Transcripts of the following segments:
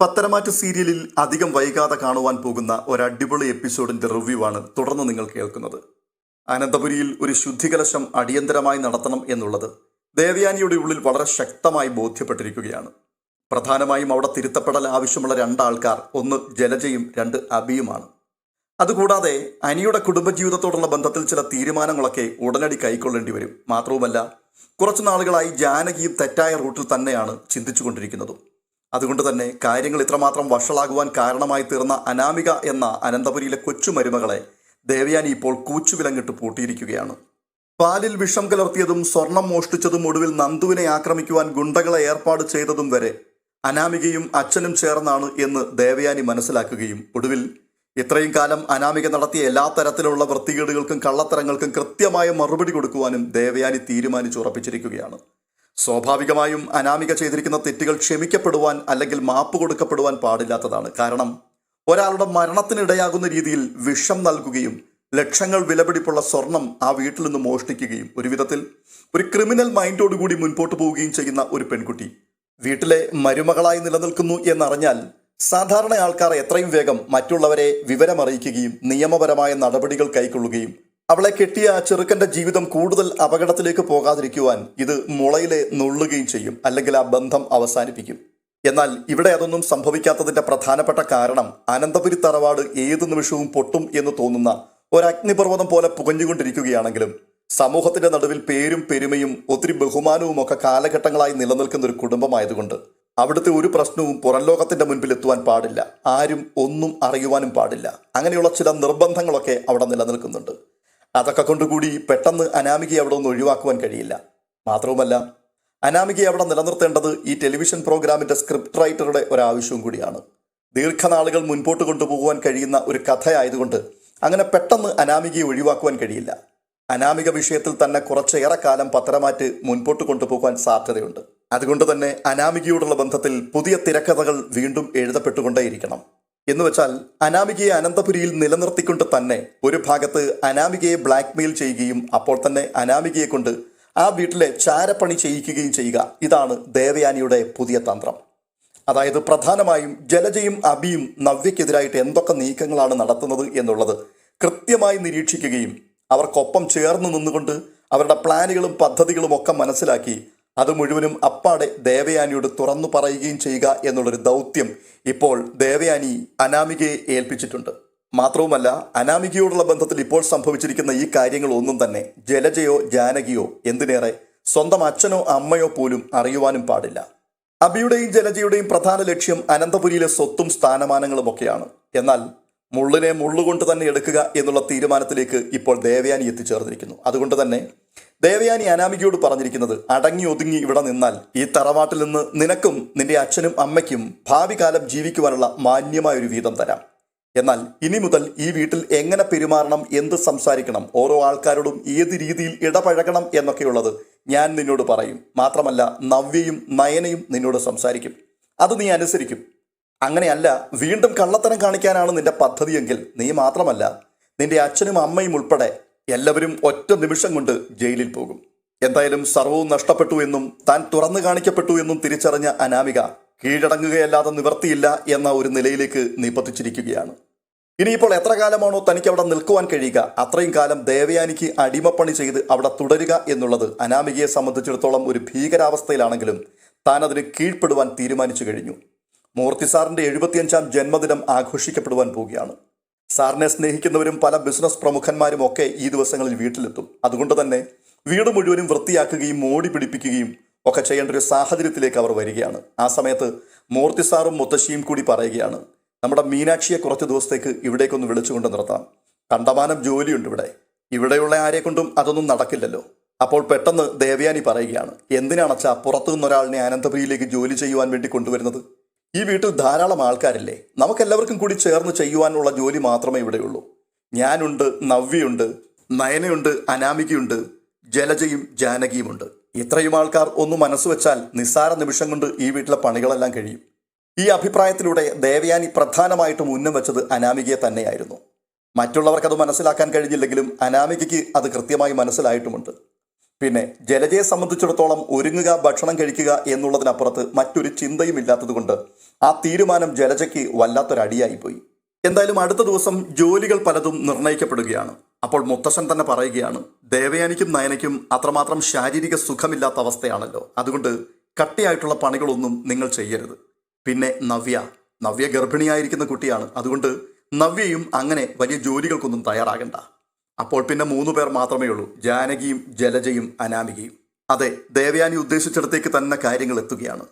പത്തരമാറ്റ് സീരിയലിൽ അധികം വൈകാതെ കാണുവാൻ പോകുന്ന ഒരു അടിപൊളി എപ്പിസോഡിന്റെ റിവ്യൂ ആണ് തുടർന്ന് നിങ്ങൾ കേൾക്കുന്നത്. അനന്തപുരിയിൽ ഒരു ശുദ്ധികലശം അടിയന്തരമായി നടത്തണം എന്നുള്ളത് ദേവയാനിയുടെ ഉള്ളിൽ വളരെ ശക്തമായി ബോധ്യപ്പെട്ടിരിക്കുകയാണ്. പ്രധാനമായും അവിടെ തിരുത്തപ്പെടൽ ആവശ്യമുള്ള രണ്ടാൾക്കാർ ഒന്ന് ജലജയും രണ്ട് അബിയുമാണ്. അതുകൂടാതെ അനിയുടെ കുടുംബജീവിതത്തോടുള്ള ബന്ധത്തിൽ ചില തീരുമാനങ്ങളൊക്കെ ഉടനടി കൈക്കൊള്ളേണ്ടി വരും. മാത്രവുമല്ല കുറച്ചു നാളുകളായി ജാനകിയും തെറ്റായ റൂട്ടിൽ തന്നെയാണ് ചിന്തിച്ചുകൊണ്ടിരിക്കുന്നതും. അതുകൊണ്ട് തന്നെ കാര്യങ്ങൾ ഇത്രമാത്രം വഷളാകുവാൻ കാരണമായി തീർന്ന അനാമിക എന്ന അനന്തപുരിയിലെ കൊച്ചു മരുമകളെ ദേവയാനി ഇപ്പോൾ കൂച്ചുവിലങ്ങിട്ട് പൂട്ടിയിരിക്കുകയാണ്. പാലിൽ വിഷം കലർത്തിയതും സ്വർണം മോഷ്ടിച്ചതും ഒടുവിൽ നന്ദുവിനെ ആക്രമിക്കുവാൻ ഗുണ്ടകളെ ഏർപ്പാട് ചെയ്തതും വരെ അനാമികയും അച്ഛനും ചേർന്നാണ് എന്ന് ദേവയാനി മനസ്സിലാക്കുകയും ഒടുവിൽ ഇത്രയും കാലം അനാമിക നടത്തിയ എല്ലാ തരത്തിലുള്ള വൃത്തികേടുകൾക്കും കള്ളത്തരങ്ങൾക്കും കൃത്യമായ മറുപടി കൊടുക്കുവാനും ദേവയാനി തീരുമാനിച്ചുറപ്പിച്ചിരിക്കുകയാണ് സ്വാഭാവികമായും അനാമിക ചെയ്തിരിക്കുന്ന തെറ്റുകൾ ക്ഷമിക്കപ്പെടുവാൻ അല്ലെങ്കിൽ മാപ്പ് കൊടുക്കപ്പെടുവാൻ പാടില്ലാത്തതാണ്. കാരണം ഒരാളുടെ മരണത്തിനിടയാകുന്ന രീതിയിൽ വിഷം നൽകുകയും ലക്ഷങ്ങൾ വിലപിടിപ്പുള്ള സ്വർണം ആ വീട്ടിൽ നിന്ന് മോഷ്ടിക്കുകയും ഒരു വിധത്തിൽ ഒരു ക്രിമിനൽ മൈൻഡോടുകൂടി മുൻപോട്ട് പോവുകയും ചെയ്യുന്ന ഒരു പെൺകുട്ടി. വീട്ടിലെ മരുമകളായി നിലനിൽക്കുന്നു എന്നറിഞ്ഞാൽ സാധാരണ ആൾക്കാർ എത്രയും വേഗം മറ്റുള്ളവരെ വിവരമറിയിക്കുകയും നിയമപരമായ നടപടികൾ കൈക്കൊള്ളുകയും അവളെ കെട്ടിയ ചെറുക്കന്റെ ജീവിതം കൂടുതൽ അപകടത്തിലേക്ക് പോകാതിരിക്കുവാൻ ഇത് മുളയിലെ നുള്ളുകയും ചെയ്യും അല്ലെങ്കിൽ ആ ബന്ധം അവസാനിപ്പിക്കും. എന്നാൽ ഇവിടെ അതൊന്നും സംഭവിക്കാത്തതിന്റെ പ്രധാനപ്പെട്ട കാരണം അനന്തപുരി തറവാട് ഏതു നിമിഷവും പൊട്ടും എന്ന് തോന്നുന്ന ഒരു അഗ്നിപർവതം പോലെ പുകഞ്ഞുകൊണ്ടിരിക്കുകയാണെങ്കിലും സമൂഹത്തിന്റെ നടുവിൽ പേരും പെരുമയും ഒത്തിരി ബഹുമാനവും ഒക്കെ കാലഘട്ടങ്ങളായി നിലനിൽക്കുന്ന ഒരു കുടുംബമായതുകൊണ്ട് അവിടുത്തെ ഒരു പ്രശ്നവും പുറം ലോകത്തിന്റെ മുൻപിൽ എത്തുവാൻ പാടില്ല. ആരും ഒന്നും അറിയുവാനും പാടില്ല. അങ്ങനെയുള്ള ചില നിർബന്ധങ്ങളൊക്കെ അവിടെ നിലനിൽക്കുന്നുണ്ട്. അതൊക്കെ കൊണ്ടുകൂടി പെട്ടെന്ന് അനാമികയെ അവിടെ ഒന്ന് ഒഴിവാക്കുവാൻ കഴിയില്ല. മാത്രവുമല്ല അനാമികയെ അവിടെ നിലനിർത്തേണ്ടത് ഈ ടെലിവിഷൻ പ്രോഗ്രാമിന്റെ സ്ക്രിപ്റ്റ് റൈറ്ററുടെ ഒരാവശ്യവും കൂടിയാണ്. ദീർഘനാളുകൾ മുൻപോട്ട് കൊണ്ടുപോകുവാൻ കഴിയുന്ന ഒരു കഥയായതുകൊണ്ട് അങ്ങനെ പെട്ടെന്ന് അനാമികയെ ഒഴിവാക്കുവാൻ കഴിയില്ല. അനാമിക വിഷയത്തിൽ തന്നെ കുറച്ചേറെ കാലം പത്രമാറ്റ് മുൻപോട്ട് കൊണ്ടുപോകാൻ സാധ്യതയുണ്ട്. അതുകൊണ്ട് തന്നെ അനാമികയോടുള്ള ബന്ധത്തിൽ പുതിയ തിരക്കഥകൾ വീണ്ടും എഴുതപ്പെട്ടുകൊണ്ടേയിരിക്കണം. എന്ന് വെച്ചാൽ അനാമികയെ അനന്തപുരിയിൽ നിലനിർത്തിക്കൊണ്ട് തന്നെ ഒരു ഭാഗത്ത് അനാമികയെ ബ്ലാക്ക്മെയിൽ ചെയ്യുകയും അപ്പോൾ തന്നെ അനാമികയെ കൊണ്ട് ആ വീട്ടിലെ ചാരപ്പണി ചെയ്യിക്കുകയും ചെയ്യുക. ഇതാണ് ദേവയാനിയുടെ പുതിയ തന്ത്രം. അതായത് പ്രധാനമായും ജലജയും അബിയും നവ്യക്കെതിരായിട്ട് എന്തൊക്കെ നീക്കങ്ങളാണ് നടത്തുന്നത് എന്നുള്ളത് കൃത്യമായി നിരീക്ഷിക്കുകയും അവർക്കൊപ്പം ചേർന്ന് നിന്നുകൊണ്ട് അവരുടെ പ്ലാനുകളും പദ്ധതികളും ഒക്കെ മനസ്സിലാക്കി അത് മുഴുവനും അപ്പാടെ ദേവയാനിയോട് തുറന്നു പറയുകയും ചെയ്യുക എന്നുള്ളൊരു ദൗത്യം ഇപ്പോൾ ദേവയാനി അനാമികയെ ഏൽപ്പിച്ചിട്ടുണ്ട്. മാത്രവുമല്ല അനാമികയോടുള്ള ബന്ധത്തിൽ ഇപ്പോൾ സംഭവിച്ചിരിക്കുന്ന ഈ കാര്യങ്ങൾ ഒന്നും തന്നെ ജലജയോ ജാനകിയോ എന്തിനേറെ സ്വന്തം അച്ഛനോ അമ്മയോ പോലും അറിയുവാനും പാടില്ല. അബിയുടെയും ജലജയുടെയും പ്രധാന ലക്ഷ്യം അനന്തപുരിയിലെ സ്വത്തും സ്ഥാനമാനങ്ങളും ഒക്കെയാണ്. എന്നാൽ മുള്ളിനെ മുള്ളുകൊണ്ട് തന്നെ എടുക്കുക എന്നുള്ള തീരുമാനത്തിലേക്ക് ഇപ്പോൾ ദേവയാനി എത്തിച്ചേർന്നിരിക്കുന്നു. അതുകൊണ്ട് തന്നെ ദേവയാനി അനാമികയോട് പറഞ്ഞിരിക്കുന്നത് അടങ്ങി ഒതുങ്ങി ഇവിടെ നിന്നാൽ ഈ തറവാട്ടിൽ നിന്ന് നിനക്കും നിന്റെ അച്ഛനും അമ്മയ്ക്കും ഭാവി കാലം ജീവിക്കുവാനുള്ള മാന്യമായൊരു വീതം തരാം. എന്നാൽ ഇനി മുതൽ ഈ വീട്ടിൽ എങ്ങനെ പെരുമാറണം എന്ത് സംസാരിക്കണം ഓരോ ആൾക്കാരോടും ഏത് രീതിയിൽ ഇടപഴകണം എന്നൊക്കെയുള്ളത് ഞാൻ നിന്നോട് പറയും. മാത്രമല്ല നവ്യയും നയനയും നിന്നോട് സംസാരിക്കും. അത് നീ അനുസരിക്കും. അങ്ങനെയല്ല വീണ്ടും കള്ളത്തരം കാണിക്കാനാണ് നിന്റെ പദ്ധതിയെങ്കിൽ നീ മാത്രമല്ല നിന്റെ അച്ഛനും അമ്മയും ഉൾപ്പെടെ എല്ലാവരും ഒറ്റ നിമിഷം കൊണ്ട് ജയിലിൽ പോകും. എന്തായാലും സർവവും നഷ്ടപ്പെട്ടു എന്നും താൻ തുറന്നു കാണിക്കപ്പെട്ടു എന്നും തിരിച്ചറിഞ്ഞ അനാമിക കീഴടങ്ങുകയല്ലാതെ നിവർത്തിയില്ല എന്ന ഒരു നിലയിലേക്ക് നിപത്തിച്ചിരിക്കുകയാണ് ഇനിയിപ്പോൾ എത്ര കാലമാണോ തനിക്ക് അവിടെ നിൽക്കുവാൻ കഴിയുക? അത്രയും കാലം ദേവയാനിക്ക് അടിമപ്പണി ചെയ്ത് അവിടെ തുടരുക എന്നുള്ളത് അനാമികയെ സംബന്ധിച്ചിടത്തോളം ഒരു ഭീകരാവസ്ഥയിലാണെങ്കിലും താൻ അതിന് കീഴ്പ്പെടുവാൻ തീരുമാനിച്ചു കഴിഞ്ഞു. മൂർത്തി സാറിന്റെ എഴുപത്തിയഞ്ചാം ജന്മദിനം ആഘോഷിക്കപ്പെടുവാൻ പോവുകയാണ്. സാറിനെ സ്നേഹിക്കുന്നവരും പല ബിസിനസ് പ്രമുഖന്മാരും ഒക്കെ ഈ ദിവസങ്ങളിൽ വീട്ടിലെത്തും. അതുകൊണ്ട് തന്നെ വീട് മുഴുവനും വൃത്തിയാക്കുകയും മോടി പിടിപ്പിക്കുകയും ഒക്കെ ചെയ്യേണ്ട ഒരു സാഹചര്യത്തിലേക്ക് അവർ വരികയാണ്. ആ സമയത്ത് മൂർത്തി സാറും മുത്തശ്ശിയും കൂടി പറയുകയാണ് നമ്മുടെ മീനാക്ഷിയെ കുറച്ച് ദിവസത്തേക്ക് ഇവിടേക്കൊന്ന് വിളിച്ചുകൊണ്ട് നിർത്താം. കണ്ടമാനം ജോലിയുണ്ട് ഇവിടെ. ഇവിടെയുള്ള ആരെക്കൊണ്ടും അതൊന്നും നടക്കില്ലല്ലോ. അപ്പോൾ പെട്ടെന്ന് ദേവയാനി പറയുകയാണ് എന്തിനാണച്ചാ പുറത്തു നിന്നൊരാളിനെ അനന്തപുരിയിലേക്ക് ജോലി ചെയ്യുവാൻ വേണ്ടി കൊണ്ടുവരുന്നത്? ഈ വീട്ടിൽ ധാരാളം ആൾക്കാരില്ലേ? നമുക്കെല്ലാവർക്കും കൂടി ചേർന്ന് ചെയ്യുവാനുള്ള ജോലി മാത്രമേ ഇവിടെയുള്ളൂ. ഞാനുണ്ട് നവ്യയുണ്ട് നയനയുണ്ട് അനാമികയുണ്ട് ജലജയും ജാനകിയുമുണ്ട്. ഇത്രയും ആൾക്കാർ ഒന്ന് മനസ്സ് വെച്ചാൽ നിസ്സാര നിമിഷം കൊണ്ട് ഈ വീട്ടിലെ പണികളെല്ലാം കഴിയും. ഈ അഭിപ്രായത്തിലൂടെ ദേവയാനി പ്രധാനമായിട്ടും ഉന്നം വെച്ചത് അനാമികയെ തന്നെയായിരുന്നു. മറ്റുള്ളവർക്കത് മനസ്സിലാക്കാൻ കഴിഞ്ഞില്ലെങ്കിലും അനാമികയ്ക്ക് അത് കൃത്യമായി മനസ്സിലായിട്ടുമുണ്ട്. പിന്നെ ജലജയെ സംബന്ധിച്ചിടത്തോളം ഒരുങ്ങുക ഭക്ഷണം കഴിക്കുക എന്നുള്ളതിനപ്പുറത്ത് മറ്റൊരു ചിന്തയും ഇല്ലാത്തതുകൊണ്ട് ആ തീരുമാനം ജലജയ്ക്ക് വല്ലാത്തൊരടിയായിപ്പോയി എന്തായാലും അടുത്ത ദിവസം ജോലികൾ പലതും നിർണയിക്കപ്പെടുകയാണ് അപ്പോൾ മുത്തശ്ശൻ തന്നെ പറയുകയാണ് ദേവയാനിക്കും നയനയ്ക്കും അത്രമാത്രം ശാരീരിക സുഖമില്ലാത്ത അവസ്ഥയാണല്ലോ. അതുകൊണ്ട് കട്ടിയായിട്ടുള്ള പണികളൊന്നും നിങ്ങൾ ചെയ്യരുത്. പിന്നെ നവ്യ നവ്യ ഗർഭിണിയായിരിക്കുന്ന കുട്ടിയാണ്. അതുകൊണ്ട് നവ്യയും അങ്ങനെ വലിയ ജോലികൾക്കൊന്നും തയ്യാറാകണ്ട. അപ്പോൾ പിന്നെ മൂന്ന് പേർ മാത്രമേ ഉള്ളൂ. ജാനകിയും ജലജയും അനാമികയും. അതെ ദേവയാനി ഉദ്ദേശിച്ചിടത്തേക്ക് തന്നെ കാര്യങ്ങൾ എത്തുകയാണ്.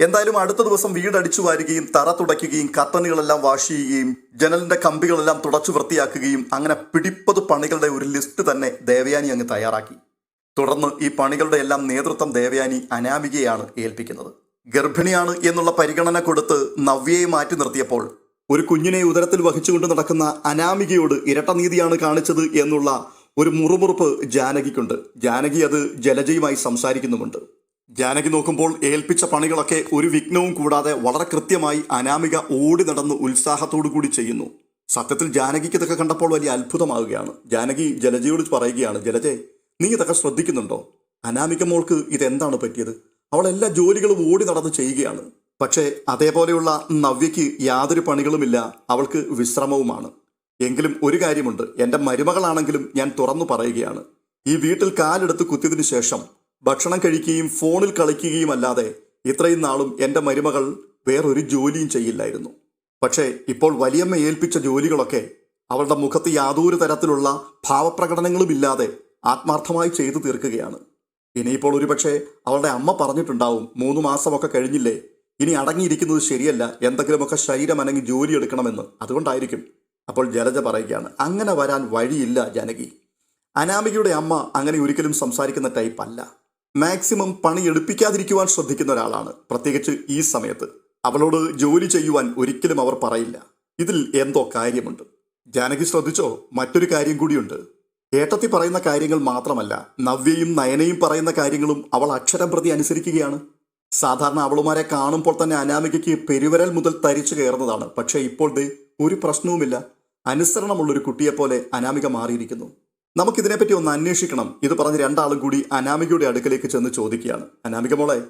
എന്തായാലും അടുത്ത ദിവസം വീടടിച്ചു വാരുകയും തറ തുടയ്ക്കുകയും കർട്ടനുകളെല്ലാം വാഷ് ചെയ്യുകയും ജനലിന്റെ കമ്പികളെല്ലാം തുടച്ചു വൃത്തിയാക്കുകയും അങ്ങനെ പിടിപ്പത് പണികളുടെ ഒരു ലിസ്റ്റ് തന്നെ ദേവയാനി അങ്ങ് തയ്യാറാക്കി. തുടർന്ന് ഈ പണികളുടെ എല്ലാം നേതൃത്വം ദേവയാനി അനാമികയാണ് ഏൽപ്പിക്കുന്നത്. ഗർഭിണിയാണ് എന്നുള്ള പരിഗണന കൊടുത്ത് നവ്യയെ മാറ്റി നിർത്തിയപ്പോൾ ഒരു കുഞ്ഞിനെ ഉദരത്തിൽ വഹിച്ചുകൊണ്ട് നടക്കുന്ന അനാമികയോട് ഇരട്ട നീതിയാണ് കാണിച്ചത് എന്നുള്ള ഒരു മുറുമുറുപ്പ് ജാനകിക്കുണ്ട്. ജാനകി അത് ജലജയുമായി സംസാരിക്കുന്നുമുണ്ട്. ജാനകി നോക്കുമ്പോൾ ഏൽപ്പിച്ച പണികളൊക്കെ ഒരു വിഘ്നവും കൂടാതെ വളരെ കൃത്യമായി അനാമിക ഓടി നടന്ന് ഉത്സാഹത്തോടു കൂടി ചെയ്യുന്നു. സത്യത്തിൽ ജാനകിക്ക് ഇതൊക്കെ കണ്ടപ്പോൾ വലിയ അത്ഭുതമാവുകയാണ്. ജാനകി ജലജയോട് പറയുകയാണ് ജലജെ നീ ഇതൊക്കെ ശ്രദ്ധിക്കുന്നുണ്ടോ? അനാമിക മോൾക്ക് ഇതെന്താണ് പറ്റിയത്? അവൾ എല്ലാ ജോലികളും ഓടി നടന്ന് ചെയ്യുകയാണ്. പക്ഷേ അതേപോലെയുള്ള നവ്യയ്ക്ക് യാതൊരു പണികളുമില്ല അവൾക്ക് വിശ്രമവുമാണ്. എങ്കിലും ഒരു കാര്യമുണ്ട് എന്റെ മരുമകളാണെങ്കിലും ഞാൻ തുറന്നു പറയുകയാണ്. ഈ വീട്ടിൽ കാലെടുത്ത് കുത്തിയതിനു ശേഷം ഭക്ഷണം കഴിക്കുകയും ഫോണിൽ കളിക്കുകയും അല്ലാതെ ഇത്രയും നാളും എന്റെ മരുമകൾ വേറൊരു ജോലിയും ചെയ്യില്ലായിരുന്നു. പക്ഷേ ഇപ്പോൾ വലിയമ്മ ഏൽപ്പിച്ച ജോലികളൊക്കെ അവളുടെ മുഖത്ത് യാതൊരു തരത്തിലുള്ള ഭാവപ്രകടനങ്ങളും ഇല്ലാതെ ആത്മാർത്ഥമായി ചെയ്തു തീർക്കുകയാണ്. ഇനിയിപ്പോൾ ഒരുപക്ഷെ അവളുടെ അമ്മ പറഞ്ഞിട്ടുണ്ടാവും മൂന്ന് മാസമൊക്കെ കഴിഞ്ഞില്ലേ ഇനി അടങ്ങിയിരിക്കുന്നത് ശരിയല്ല. എന്തെങ്കിലുമൊക്കെ ശരീരം അനങ്ങി ജോലി എടുക്കണമെന്ന്. അതുകൊണ്ടായിരിക്കും. അപ്പോൾ ജലജ പറയുകയാണ് അങ്ങനെ വരാൻ വഴിയില്ല ജാനകി. അനാമികയുടെ അമ്മ അങ്ങനെ ഒരിക്കലും സംസാരിക്കുന്ന ടൈപ്പ് അല്ല. മാക്സിമം പണി എടുപ്പിക്കാതിരിക്കുവാൻ ശ്രദ്ധിക്കുന്ന ഒരാളാണ്. പ്രത്യേകിച്ച് ഈ സമയത്ത്. അവളോട് ജോലി ചെയ്യുവാൻ ഒരിക്കലും അവർ പറയില്ല. ഇതിൽ എന്തോ കാര്യമുണ്ട്. ജാനകി ശ്രദ്ധിച്ചോ? മറ്റൊരു കാര്യം കൂടിയുണ്ട്. ഏട്ടത്തി പറയുന്ന കാര്യങ്ങൾ മാത്രമല്ല നവ്യയും നയനയും പറയുന്ന കാര്യങ്ങളും അവൾ അക്ഷരം പ്രതി അനുസരിക്കുകയാണ്. സാധാരണ അവളുമാരെ കാണുമ്പോൾ തന്നെ അനാമികയ്ക്ക് പെരുവരൽ മുതൽ തരിച്ചു കയറുന്നതാണ്. പക്ഷേ ഇപ്പോൾ ഒരു പ്രശ്നവുമില്ല. അനുസരണമുള്ളൊരു കുട്ടിയെപ്പോലെ അനാമിക മാറിയിരിക്കുന്നു. നമുക്കിതിനെപ്പറ്റി ഒന്ന് അന്വേഷിക്കണം. ഇത് പറഞ്ഞ് രണ്ടാളും കൂടി അനാമികയുടെ അടുക്കലേക്ക് ചെന്ന് ചോദിക്കുകയാണ്. അനാമിക മോളെ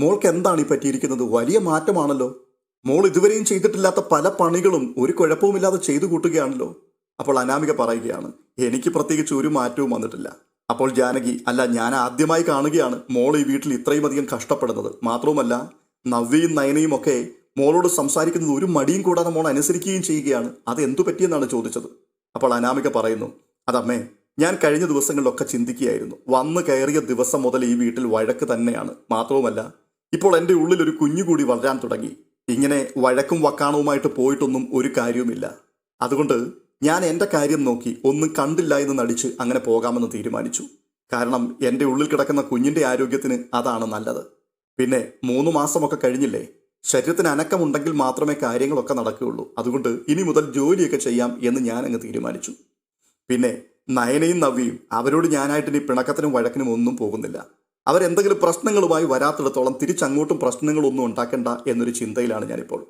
മോൾക്ക് എന്താണ് ഈ പറ്റിയിരിക്കുന്നത്? വലിയ മാറ്റമാണല്ലോ. മോൾ ഇതുവരെയും ചെയ്തിട്ടില്ലാത്ത പല പണികളും ഒരു കുഴപ്പവുമില്ലാതെ ചെയ്തു കൂട്ടുകയാണല്ലോ. അപ്പോൾ അനാമിക പറയുകയാണ് എനിക്ക് പ്രത്യേകിച്ച് ഒരു മാറ്റവും വന്നിട്ടില്ല. അപ്പോൾ ജാനകി അല്ല ഞാൻ ആദ്യമായി കാണുകയാണ് മോൾ ഈ വീട്ടിൽ ഇത്രയും അധികം കഷ്ടപ്പെടുന്നത്. മാത്രവുമല്ല നവ്യയും നയനയും ഒക്കെ മോളോട് സംസാരിക്കുന്നത് ഒരു മടിയും കൂടാതെ മോൾ അനുസരിക്കുകയും ചെയ്യുകയാണ്. അത് എന്തു പറ്റിയെന്നാണ് ചോദിച്ചത്. അപ്പോൾ അനാമിക പറയുന്നു അതമ്മേ ഞാൻ കഴിഞ്ഞ ദിവസങ്ങളിലൊക്കെ ചിന്തിക്കുകയായിരുന്നു. വന്നു കയറിയ ദിവസം മുതൽ ഈ വീട്ടിൽ വഴക്ക് തന്നെയാണ്. മാത്രവുമല്ല ഇപ്പോൾ എന്റെ ഉള്ളിൽ ഒരു കുഞ്ഞുകൂടി വളരാൻ തുടങ്ങി. ഇങ്ങനെ വഴക്കും വക്കാണവുമായിട്ട് പോയിട്ടൊന്നും ഒരു കാര്യവുമില്ല. അതുകൊണ്ട് ഞാൻ എന്റെ കാര്യം നോക്കി ഒന്നും കണ്ടില്ല എന്ന് നടിച്ച് അങ്ങനെ പോകാമെന്ന് തീരുമാനിച്ചു. കാരണം എന്റെ ഉള്ളിൽ കിടക്കുന്ന കുഞ്ഞിന്റെ ആരോഗ്യത്തിന് അതാണ് നല്ലത്. പിന്നെ മൂന്ന് മാസമൊക്കെ കഴിഞ്ഞില്ലേ? ശരീരത്തിന് അനക്കമുണ്ടെങ്കിൽ മാത്രമേ കാര്യങ്ങളൊക്കെ നടക്കുകയുള്ളൂ. അതുകൊണ്ട് ഇനി മുതൽ ജോലിയൊക്കെ ചെയ്യാം എന്ന് ഞാൻ അങ്ങ് തീരുമാനിച്ചു. പിന്നെ നയനയും നവ്യയും അവരോട് ഞാനായിട്ട് ഇനി പിണക്കത്തിനും വഴക്കിനും ഒന്നും പോകുന്നില്ല. അവരെന്തെങ്കിലും പ്രശ്നങ്ങളുമായി വരാത്തിടത്തോളം തിരിച്ചങ്ങോട്ടും പ്രശ്നങ്ങളൊന്നും ഉണ്ടാക്കണ്ട എന്നൊരു ചിന്തയിലാണ് ഞാനിപ്പോൾ.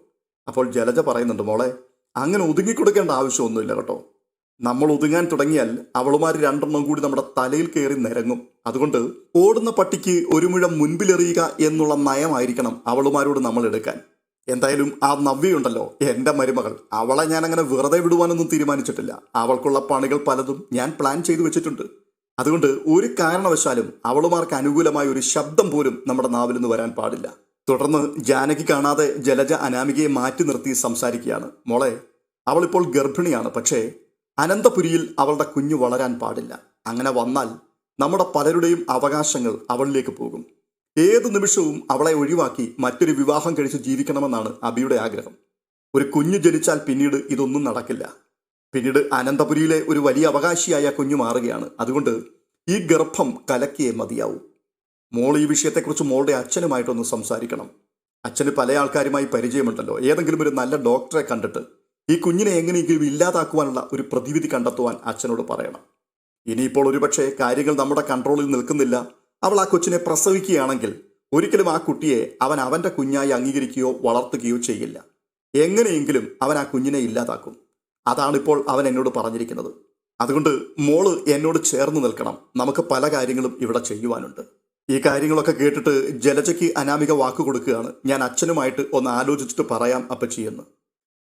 അപ്പോൾ ജലജ പറയുന്നുണ്ട് മോളെ അങ്ങനെ ഒതുങ്ങിക്കൊടുക്കേണ്ട ആവശ്യമൊന്നുമില്ല കേട്ടോ. നമ്മൾ ഒതുങ്ങാൻ തുടങ്ങിയാൽ അവളുമാർ രണ്ടെണ്ണം കൂടി നമ്മുടെ തലയിൽ കയറി നിരങ്ങും. അതുകൊണ്ട് ഓടുന്ന പട്ടിക്ക് ഒരു മുഴം മുൻപിലെറിയുക എന്നുള്ള നയമായിരിക്കണം അവളുമാരോട് നമ്മൾ എടുക്കാൻ. എന്തായാലും ആ നവ്യയുണ്ടല്ലോ എന്റെ മരുമകൾ. അവളെ ഞാൻ അങ്ങനെ വെറുതെ വിടുവാനൊന്നും തീരുമാനിച്ചിട്ടില്ല. അവൾക്കുള്ള പണികൾ പലതും ഞാൻ പ്ലാൻ ചെയ്തു വെച്ചിട്ടുണ്ട്. അതുകൊണ്ട് ഒരു കാരണവശാലും അവളുമാർക്ക് അനുകൂലമായ ഒരു ശബ്ദം പോലും നമ്മുടെ നാവിൽ നിന്ന് വരാൻ പാടില്ല. തുടർന്ന് ജാനകി കാണാതെ ജലജ അനാമികയെ മാറ്റി നിർത്തി സംസാരിക്കുകയാണ്. മോളെ അവളിപ്പോൾ ഗർഭിണിയാണ്. പക്ഷേ അനന്തപുരിയിൽ അവളുടെ കുഞ്ഞു വളരാൻ പാടില്ല. അങ്ങനെ വന്നാൽ നമ്മുടെ പലരുടെയും അവകാശങ്ങൾ അവളിലേക്ക് പോകും. ഏത് നിമിഷവും അവളെ ഒഴിവാക്കി മറ്റൊരു വിവാഹം കഴിച്ച് ജീവിക്കണമെന്നാണ് അബിയുടെ ആഗ്രഹം. ഒരു കുഞ്ഞു ജനിച്ചാൽ പിന്നീട് ഇതൊന്നും നടക്കില്ല. പിന്നീട് അനന്തപുരിയിലെ ഒരു വലിയ അവകാശിയായ കുഞ്ഞു മാറുകയാണ്. അതുകൊണ്ട് ഈ ഗർഭം കലക്കിയേ മതിയാവും. മോൾ ഈ വിഷയത്തെക്കുറിച്ച് മോളുടെ അച്ഛനുമായിട്ടൊന്ന് സംസാരിക്കണം. അച്ഛന് പല ആൾക്കാരുമായി പരിചയമുണ്ടല്ലോ. ഏതെങ്കിലും ഒരു നല്ല ഡോക്ടറെ കണ്ടിട്ട് ഈ കുഞ്ഞിനെ എങ്ങനെയെങ്കിലും ഇല്ലാതാക്കുവാനുള്ള ഒരു പ്രതിവിധി കണ്ടെത്തുവാൻ അച്ഛനോട് പറയണം. ഇനിയിപ്പോൾ ഒരുപക്ഷെ കാര്യങ്ങൾ നമ്മുടെ കൺട്രോളിൽ നിൽക്കുന്നില്ല. അവൾ ആ കൊച്ചിനെ പ്രസവിക്കുകയാണെങ്കിൽ ഒരിക്കലും ആ കുട്ടിയെ അവൻ അവന്റെ കുഞ്ഞായി അംഗീകരിക്കുകയോ വളർത്തുകയോ ചെയ്യില്ല. എങ്ങനെയെങ്കിലും അവൻ ആ കുഞ്ഞിനെ ഇല്ലാതാക്കും. അതാണിപ്പോൾ അവൻ എന്നോട് പറഞ്ഞിരിക്കുന്നത്. അതുകൊണ്ട് മോൾ എന്നോട് ചേർന്ന് നിൽക്കണം. നമുക്ക് പല കാര്യങ്ങളും ഇവിടെ ചെയ്യുവാനുണ്ട്. ഈ കാര്യങ്ങളൊക്കെ കേട്ടിട്ട് ജലജയ്ക്ക് അനാമിക വാക്ക് കൊടുക്കുകയാണ്. ഞാൻ അച്ഛനുമായിട്ട് ഒന്ന് ആലോചിച്ചിട്ട് പറയാം അപ്പച്ചിയെന്ന്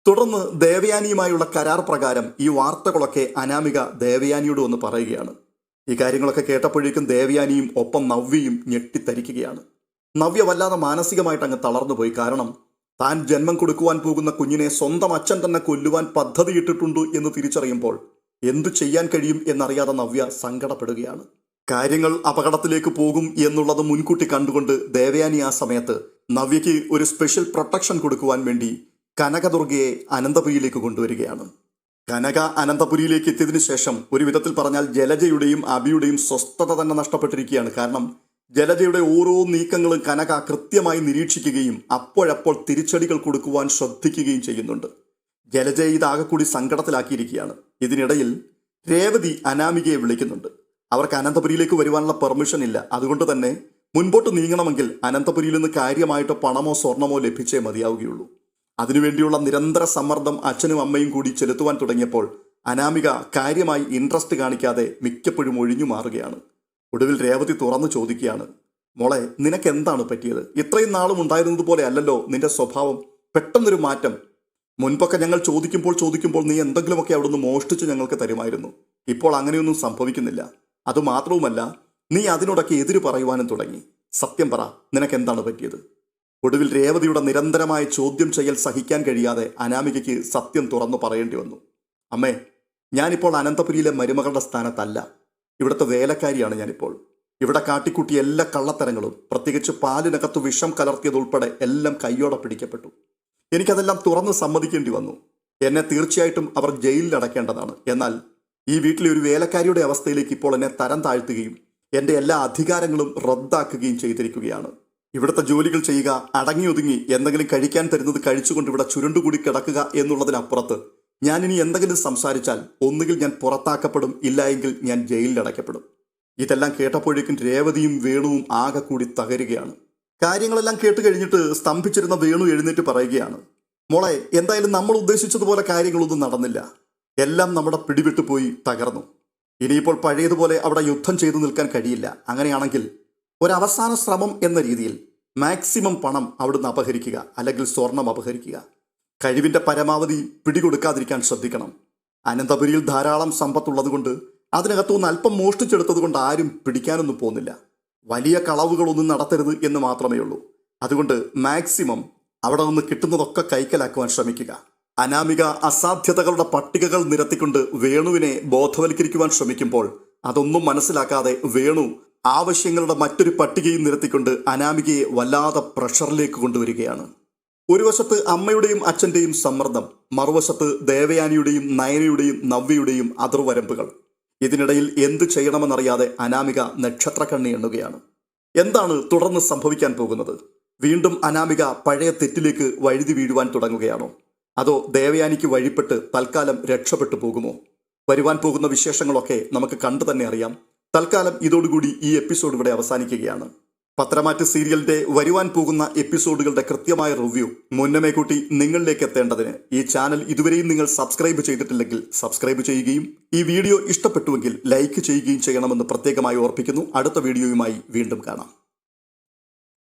തുടർന്ന് ദേവയാനിയുമായുള്ള കരാർ പ്രകാരം ഈ വാർത്തകളൊക്കെ അനാമിക ദേവയാനിയോട് ഒന്ന് പറയുകയാണ്. ഈ കാര്യങ്ങളൊക്കെ കേട്ടപ്പോഴേക്കും ദേവയാനിയും ഒപ്പം നവ്യയും ഞെട്ടിത്തരിക്കുകയാണ്. നവ്യ വല്ലാതെ മാനസികമായിട്ട് അങ്ങ് തളർന്നുപോയി കാരണം താൻ ജന്മം കൊടുക്കുവാൻ പോകുന്ന കുഞ്ഞിനെ സ്വന്തം അച്ഛൻ തന്നെ കൊല്ലുവാൻ പദ്ധതിയിട്ടിട്ടുണ്ട് എന്ന് തിരിച്ചറിയുമ്പോൾ എന്തു ചെയ്യാൻ കഴിയും എന്നറിയാതെ നവ്യ സങ്കടപ്പെടുകയാണ്. കാര്യങ്ങൾ അപകടത്തിലേക്ക് പോകും എന്നുള്ളത് മുൻകൂട്ടി കണ്ടുകൊണ്ട് ദേവയാനി ആ സമയത്ത് നവ്യയ്ക്ക് ഒരു സ്പെഷ്യൽ പ്രൊട്ടക്ഷൻ കൊടുക്കുവാൻ വേണ്ടി കനകദുർഗയെ അനന്തപുരിയിലേക്ക് കൊണ്ടുവരികയാണ്. കനക അനന്തപുരിയിലേക്ക് എത്തിയതിനു ശേഷം ഒരു വിധത്തിൽ പറഞ്ഞാൽ ജലജയുടെയും അബിയുടെയും സ്വസ്ഥത തന്നെ നഷ്ടപ്പെട്ടിരിക്കുകയാണ്. കാരണം ജലജയുടെ ഓരോ നീക്കങ്ങളും കനക കൃത്യമായി നിരീക്ഷിക്കുകയും അപ്പോഴപ്പോൾ തിരിച്ചടികൾ കൊടുക്കുവാൻ ശ്രദ്ധിക്കുകയും ചെയ്യുന്നുണ്ട്. ജലജയ ഇതാകെ കൂടി സങ്കടത്തിലാക്കിയിരിക്കുകയാണ്. ഇതിനിടയിൽ രേവതി അനാമികയെ വിളിക്കുന്നുണ്ട്. അവർക്ക് അനന്തപുരിയിലേക്ക് വരുവാനുള്ള പെർമിഷൻ ഇല്ല. അതുകൊണ്ട് തന്നെ മുൻപോട്ട് നീങ്ങണമെങ്കിൽ അനന്തപുരിയിൽ നിന്ന് കാര്യമായിട്ട് പണമോ സ്വർണമോ ലഭിച്ചേ മതിയാവുകയുള്ളൂ. അതിനുവേണ്ടിയുള്ള നിരന്തര സമ്മർദ്ദം അച്ഛനും അമ്മയും കൂടി ചെലുത്തുവാൻ തുടങ്ങിയപ്പോൾ അനാമിക കാര്യമായി ഇൻട്രസ്റ്റ് കാണിക്കാതെ മിക്കപ്പോഴും ഒഴിഞ്ഞു മാറുകയാണ്. ഒടുവിൽ രേവതി തുറന്നു ചോദിക്കുകയാണ് മോളെ നിനക്ക് എന്താണ് പറ്റിയത്? ഇത്രയും നാളും ഉണ്ടായിരുന്നത് പോലെ അല്ലല്ലോ നിന്റെ സ്വഭാവം. പെട്ടെന്നൊരു മാറ്റം. മുൻപൊക്കെ ഞങ്ങൾ ചോദിക്കുമ്പോൾ ചോദിക്കുമ്പോൾ നീ എന്തെങ്കിലുമൊക്കെ അവിടുന്ന് മോഷ്ടിച്ച് ഞങ്ങൾക്ക് തരുമായിരുന്നു. ഇപ്പോൾ അങ്ങനെയൊന്നും സംഭവിക്കുന്നില്ല. അതുമാത്രവുമല്ല നീ അതിനോടൊക്കെ എതിര് പറയുവാനും തുടങ്ങി. സത്യം പറ നിനക്ക് എന്താണ് പറ്റിയത്? ഒടുവിൽ രേവതിയുടെ നിരന്തരമായ ചോദ്യം ചെയ്യൽ സഹിക്കാൻ കഴിയാതെ അനാമികയ്ക്ക് സത്യം തുറന്നു പറയേണ്ടി വന്നു. അമ്മേ ഞാനിപ്പോൾ അനന്തപുരിയിലെ മരുമകളുടെ സ്ഥാനത്തല്ല. ഇവിടുത്തെ വേലക്കാരിയാണ് ഞാനിപ്പോൾ. ഇവിടെ കാട്ടിക്കൂട്ടിയ എല്ലാ കള്ളത്തരങ്ങളും പ്രത്യേകിച്ച് പാലിനകത്ത് വിഷം കലർത്തിയതുൾപ്പെടെ എല്ലാം കയ്യോടെ പിടിക്കപ്പെട്ടു. എനിക്കതെല്ലാം തുറന്ന് സമ്മതിക്കേണ്ടി വന്നു. എന്നെ തീർച്ചയായിട്ടും അവർ ജയിലിൽ അടക്കേണ്ടതാണ് എന്നാൽ ഈ വീട്ടിലെ ഒരു വേലക്കാരിയുടെ അവസ്ഥയിലേക്ക് ഇപ്പോൾ എന്നെ തരം താഴ്ത്തുകയും എന്റെ എല്ലാ അധികാരങ്ങളും റദ്ദാക്കുകയും ചെയ്തിരിക്കുകയാണ്. ഇവിടുത്തെ ജോലികൾ ചെയ്യുക അടങ്ങി ഒതുങ്ങി എന്തെങ്കിലും കഴിക്കാൻ തരുന്നത് കഴിച്ചുകൊണ്ട് ഇവിടെ ചുരുണ്ടുകൂടി കിടക്കുക എന്നുള്ളതിനപ്പുറത്ത് ഞാൻ ഇനി എന്തെങ്കിലും സംസാരിച്ചാൽ ഒന്നുകിൽ ഞാൻ പുറത്താക്കപ്പെടും ഇല്ലായെങ്കിൽ ഞാൻ ജയിലിൽ അടയ്ക്കപ്പെടും. ഇതെല്ലാം കേട്ടപ്പോഴേക്കും രേവതിയും വേണുവും ആകെ കൂടി തകരുകയാണ്. കാര്യങ്ങളെല്ലാം കേട്ട് കഴിഞ്ഞിട്ട് സ്തംഭിച്ചിരുന്ന വേണു എഴുന്നേറ്റ് പറയുകയാണ് മോളെ എന്തായാലും നമ്മൾ ഉദ്ദേശിച്ചതുപോലെ കാര്യങ്ങളൊന്നും നടന്നില്ല. എല്ലാം നമ്മുടെ പിടിവിട്ടു പോയി തകർന്നു. ഇനിയിപ്പോൾ പഴയതുപോലെ അവിടെ യുദ്ധം ചെയ്തു നിൽക്കാൻ കഴിയില്ല. അങ്ങനെയാണെങ്കിൽ ഒരവസാന ശ്രമം എന്ന രീതിയിൽ മാക്സിമം പണം അവിടുന്ന് അപഹരിക്കുക അല്ലെങ്കിൽ സ്വർണം അപഹരിക്കുക. കഴിവിന്റെ പരമാവധി പിടികൊടുക്കാതിരിക്കാൻ ശ്രദ്ധിക്കണം. അനന്തപുരിയിൽ ധാരാളം സമ്പത്തുള്ളതുകൊണ്ട് അതിനകത്തുനിന്ന് അല്പം മോഷ്ടിച്ചെടുത്തതുകൊണ്ട് ആരും പിടിക്കാനൊന്നും പോകുന്നില്ല. വലിയ കളവുകളൊന്നും നടത്തരുത് എന്ന് മാത്രമേ ഉള്ളൂ അതുകൊണ്ട് മാക്സിമം അവിടെ നിന്ന് കിട്ടുന്നതൊക്കെ കൈക്കലാക്കുവാൻ ശ്രമിക്കുക. അനാമിക അസാധ്യതകളുടെ പട്ടികകൾ നിരത്തിക്കൊണ്ട് വേണുവിനെ ബോധവൽക്കരിക്കുവാൻ ശ്രമിക്കുമ്പോൾ അതൊന്നും മനസ്സിലാക്കാതെ വേണു ആവശ്യങ്ങളുടെ മറ്റൊരു പട്ടികയും നിരത്തിക്കൊണ്ട് അനാമികയെ വല്ലാതെ പ്രഷറിലേക്ക് കൊണ്ടുവരികയാണ്. ഒരു വശത്ത് അമ്മയുടെയും അച്ഛന്റെയും സമ്മർദ്ദം മറുവശത്ത് ദേവയാനിയുടെയും നയനയുടെയും നവ്യയുടെയും അതിർവരമ്പുകൾ. ഇതിനിടയിൽ എന്തു ചെയ്യണമെന്നറിയാതെ അനാമിക നക്ഷത്രക്കണ്ണി എണ്ണുകയാണ്. എന്താണ് തുടർന്ന് സംഭവിക്കാൻ പോകുന്നത്? വീണ്ടും അനാമിക പഴയ തെറ്റിലേക്ക് വഴുതി വീഴുവാൻ തുടങ്ങുകയാണോ? അതോ ദേവയാനിക്ക് വഴിപ്പെട്ട് തൽക്കാലം രക്ഷപ്പെട്ടു പോകുമോ? വരുവാൻ പോകുന്ന വിശേഷങ്ങളൊക്കെ നമുക്ക് കണ്ടു തന്നെ അറിയാം. തൽക്കാലം ഇതോടുകൂടി ഈ എപ്പിസോഡ് ഇവിടെ അവസാനിക്കുകയാണ്. പത്രമാറ്റ് സീരിയലിന്റെ വരുവാൻ പോകുന്ന എപ്പിസോഡുകളുടെ കൃത്യമായ റിവ്യൂ മുന്നമേ കൂട്ടി നിങ്ങളിലേക്ക് എത്തേണ്ടതിന് ഈ ചാനൽ ഇതുവരെയും നിങ്ങൾ സബ്സ്ക്രൈബ് ചെയ്തിട്ടില്ലെങ്കിൽ സബ്സ്ക്രൈബ് ചെയ്യുകയും ഈ വീഡിയോ ഇഷ്ടപ്പെട്ടുവെങ്കിൽ ലൈക്ക് ചെയ്യുകയും ചെയ്യണമെന്ന് പ്രത്യേകമായി ഓർപ്പിക്കുന്നു. അടുത്ത വീഡിയോയുമായി വീണ്ടും കാണാം.